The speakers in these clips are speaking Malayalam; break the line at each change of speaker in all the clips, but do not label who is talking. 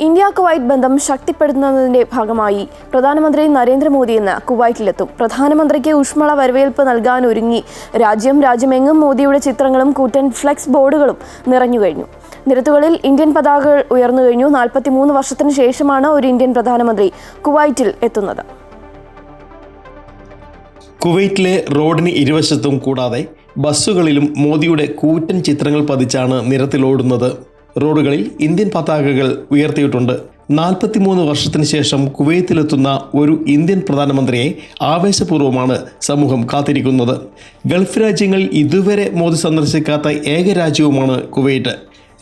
ഇന്ത്യ കുവൈറ്റ് ബന്ധം ശക്തിപ്പെടുത്തുന്നതിന്റെ ഭാഗമായി പ്രധാനമന്ത്രി നരേന്ദ്രമോദി ഇന്ന് കുവൈറ്റിലെത്തും. പ്രധാനമന്ത്രിക്ക് ഊഷ്മള വരവേൽപ്പ് നൽകാൻ ഒരുങ്ങി. രാജ്യം രാജ്യമെങ്ങും മോദിയുടെ ചിത്രങ്ങളും കൂറ്റൻ ഫ്ലെക്സ് ബോർഡുകളും നിറഞ്ഞു കഴിഞ്ഞു. നിരത്തുകളിൽ ഇന്ത്യൻ പതാകകൾ ഉയർന്നു കഴിഞ്ഞു. നാൽപ്പത്തിമൂന്ന് വർഷത്തിന് ശേഷമാണ് ഒരു ഇന്ത്യൻ പ്രധാനമന്ത്രി കുവൈറ്റിൽ എത്തുന്നത്.
കുവൈറ്റിലെ റോഡിന് ഇരുവശത്തും കൂടാതെ ബസ്സുകളിലും മോദിയുടെ കൂറ്റൻ ചിത്രങ്ങൾ പതിച്ചാണ് നിരത്തിലോടുന്നത് റോഡുകളിൽ ഇന്ത്യൻ പതാകകൾ ഉയർത്തിയിട്ടുണ്ട്. നാൽപ്പത്തിമൂന്ന് വർഷത്തിന് ശേഷം കുവൈത്തിലെത്തുന്ന ഒരു ഇന്ത്യൻ പ്രധാനമന്ത്രിയെ ആവേശപൂർവമാണ് സമൂഹം കാത്തിരിക്കുന്നത്. ഗൾഫ് രാജ്യങ്ങൾ ഇതുവരെ മോദി സന്ദർശിക്കാത്ത ഏക രാജ്യവുമാണ് കുവൈറ്റ്.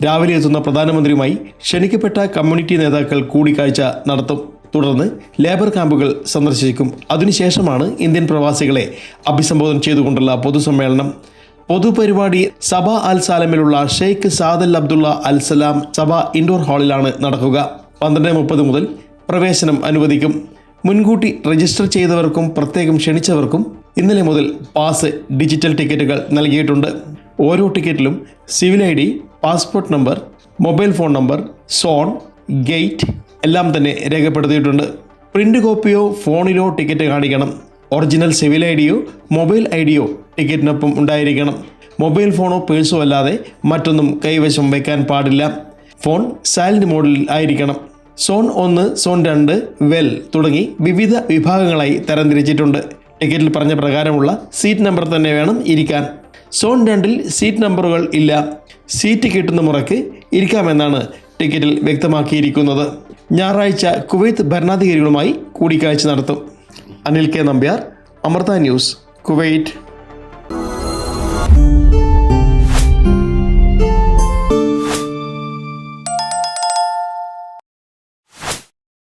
രാവിലെ എത്തുന്ന പ്രധാനമന്ത്രിയുമായി ക്ഷണിക്കപ്പെട്ട കമ്മ്യൂണിറ്റി നേതാക്കൾ കൂടിക്കാഴ്ച നടത്തും. തുടർന്ന് ലേബർ ക്യാമ്പുകൾ സന്ദർശിക്കും. അതിനുശേഷമാണ് ഇന്ത്യൻ പ്രവാസികളെ അഭിസംബോധന ചെയ്തുകൊണ്ടുള്ള പൊതുസമ്മേളനം. പൊതുപരിപാടി സഭ അൽസാലമിലുള്ള ഷെയ്ഖ് സാദൽ അബ്ദുള്ള അൽ സലാം സഭ ഇൻഡോർ ഹാളിലാണ് നടക്കുക. പന്ത്രണ്ട് മുപ്പത് മുതൽ പ്രവേശനം അനുവദിക്കും. മുൻകൂട്ടി രജിസ്റ്റർ ചെയ്തവർക്കും പ്രത്യേകം ക്ഷണിച്ചവർക്കും ഇന്നലെ മുതൽ പാസ് ഡിജിറ്റൽ ടിക്കറ്റുകൾ നൽകിയിട്ടുണ്ട്. ഓരോ ടിക്കറ്റിലും civil I D passport number mobile phone number zone gate എല്ലാം തന്നെ രേഖപ്പെടുത്തിയിട്ടുണ്ട്. പ്രിന്റ് കോപ്പിയോ ഫോണിലോ ടിക്കറ്റ് കാണിക്കണം. ഒറിജിനൽ സിവിൽ ഐ ഡിയോ മൊബൈൽ ഐ ഡിയോ ടിക്കറ്റിനൊപ്പം ഉണ്ടായിരിക്കണം. മൊബൈൽ ഫോണോ പേഴ്സോ അല്ലാതെ മറ്റൊന്നും കൈവശം വയ്ക്കാൻ പാടില്ല. ഫോൺ സൈലന്റ് മോഡിൽ ആയിരിക്കണം. സോൺ ഒന്ന് സോൺ രണ്ട് വെൽ തുടങ്ങി വിവിധ വിഭാഗങ്ങളായി തരംതിരിച്ചിട്ടുണ്ട്. ടിക്കറ്റിൽ പറഞ്ഞ പ്രകാരമുള്ള സീറ്റ് നമ്പർ തന്നെ വേണം ഇരിക്കാൻ. സോൺ രണ്ടിൽ സീറ്റ് നമ്പറുകൾ ഇല്ല. സീറ്റ് കിട്ടുന്ന മുറയ്ക്ക് ഇരിക്കാമെന്നാണ് ടിക്കറ്റിൽ വ്യക്തമാക്കിയിരിക്കുന്നത്. ഞായറാഴ്ച കുവൈത്ത് ഭരണാധികാരികളുമായി കൂടിക്കാഴ്ച നടത്തും. Anil K Nambiar Amrita news Kuwait.